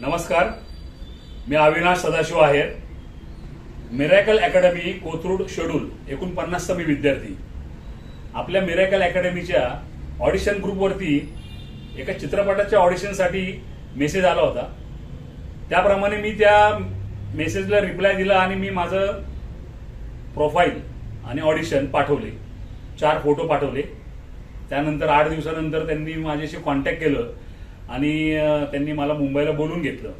नमस्कार. मी अविनाश सदाशिव आहे. Miracle academy Kothrud schedule एकूण पन्नासचा मी विद्यार्थी. आपल्या मिरॅकल अकॅडमीच्या ऑडिशन ग्रुपवरती एका चित्रपटाच्या ऑडिशनसाठी मेसेज आला होता. त्याप्रमाणे मी त्या मेसेजला रिप्लाय दिला आणि मी माझं प्रोफाईल आणि ऑडिशन पाठवले. चार फोटो पाठवले. त्यानंतर आठ दिवसानंतर त्यांनी माझ्याशी कॉन्टॅक्ट केलं. आणि त्यांनी मला मुंबईला बोलून घेतलं.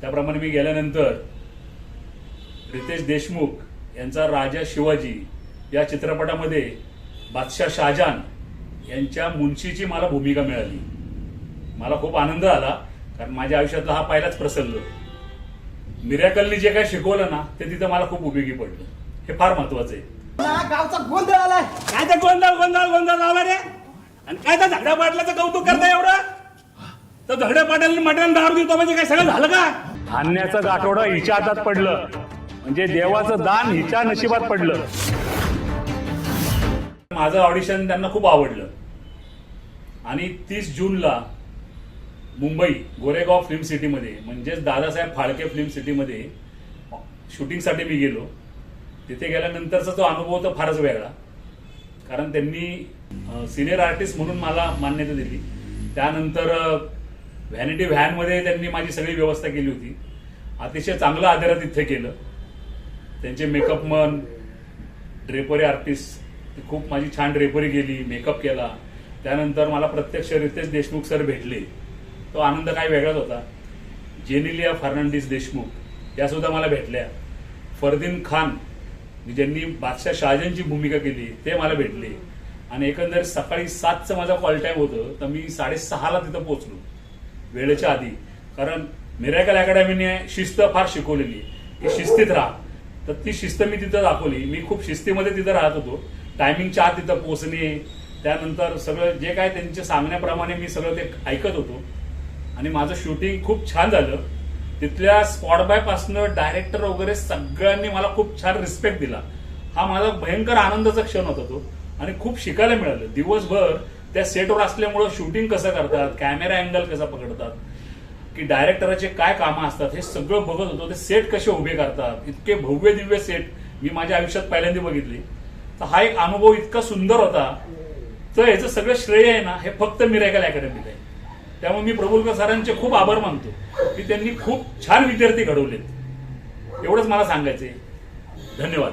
त्याप्रमाणे मी गेल्यानंतर रितेश देशमुख यांचा राजा शिवाजी या चित्रपटामध्ये बादशाह शाहजहान यांच्या मुंशीची मला भूमिका मिळाली. मला खूप आनंद आला कारण माझ्या आयुष्यातला हा पहिलाच प्रसंग. मिरॅकलनी जे काय शिकवलं ना ते तिथं मला खूप उपयोगी पडलं. हे फार महत्वाचं आहे. ना गावचा गोंधळ आलाय. काय ते गोंधळ गोंधळ गोंधळ लावला रे? आणि काय त्या झगड्या पाटलाचं कौतुक करता एवढं? तर झगड्या पाटील मटण दारू देतो म्हणजे काय सगळं झालं का? धान्याचं गाठोडं हिच्या हातात पडलं. म्हणजे देवाचं दान हिच्या नशिबात पडलं. माझं ऑडिशन त्यांना खूप आवडलं. आणि तीस जूनला मुंबई गोरेगाव फिल्म सिटीमध्ये म्हणजेच दादासाहेब फाळके फिल्म सिटीमध्ये शूटिंगसाठी मी गेलो. तिथे गेल्यानंतरचा तो अनुभव तर फारच वेगळा. कारण त्यांनी सिनियर आर्टिस्ट म्हणून मला मान्यता दिली. त्यानंतर व्हॅनिटी व्हॅनमध्ये त्यांनी माझी सगळी व्यवस्था केली होती. अतिशय चांगलं आदरात तिथे केलं. त्यांचे मेकअप मन ड्रेपरी आर्टिस्ट खूप माझी छान ड्रेपरी केली मेकअप केला. त्यानंतर मला प्रत्यक्ष रितेश देशमुख सर भेटले. तो आनंद काय वेगळाच होता. जेनिलिया फर्नांडिस देशमुख या सुद्धा मला भेटल्या. फरदीन खान ज्यांनी बादशाह शहाजहानची भूमिका केली ते मला भेटले. आणि एकंदरीत सकाळी सातचं माझा कॉल टाईम होतं तर मी साडेसहाला तिथं पोहोचलो. वेळेच्या आधी. कारण मिरॅकल अकॅडमीने शिस्त फार शिकवलेली. की शिस्तीत राहा. तर ती शिस्त मी तिथं दाखवली. मी खूप शिस्तीमध्ये तिथं राहत होतो. टायमिंगच्या आत तिथं पोचणे त्यानंतर सगळं जे काय त्यांच्या सांगण्याप्रमाणे मी सगळं ते ऐकत होतो. आणि माझं शूटिंग खूप छान झालं. तिथल्या स्पॉट बायपासनं डायरेक्टर वगैरे सगळ्यांनी मला खूप छान रिस्पेक्ट दिला. हा माझा भयंकर आनंदाचा क्षण होता तो. आणि खूप शिकायला मिळालं. दिवसभर त्या सेटवर असल्यामुळं शूटिंग कसं करतात कॅमेरा अँगल कसा पकडतात की डायरेक्टरचे काय कामं असतात हे सगळं बघत होतो ते सेट कसे उभे करतात इतके भव्य दिव्य सेट मी माझ्या आयुष्यात पहिल्यांदा बघितली. तर हा एक अनुभव इतका सुंदर होता. तर याचं सगळं श्रेय आहे ना हे फक्त मिरायकल अकॅडमीला आहे. त्यामुळे मी प्रबुलकर सरांचे खूप आभार मानतो की त्यांनी खूप छान विद्यार्थी घडवलेत. एवढंच मला सांगायचंय. धन्यवाद.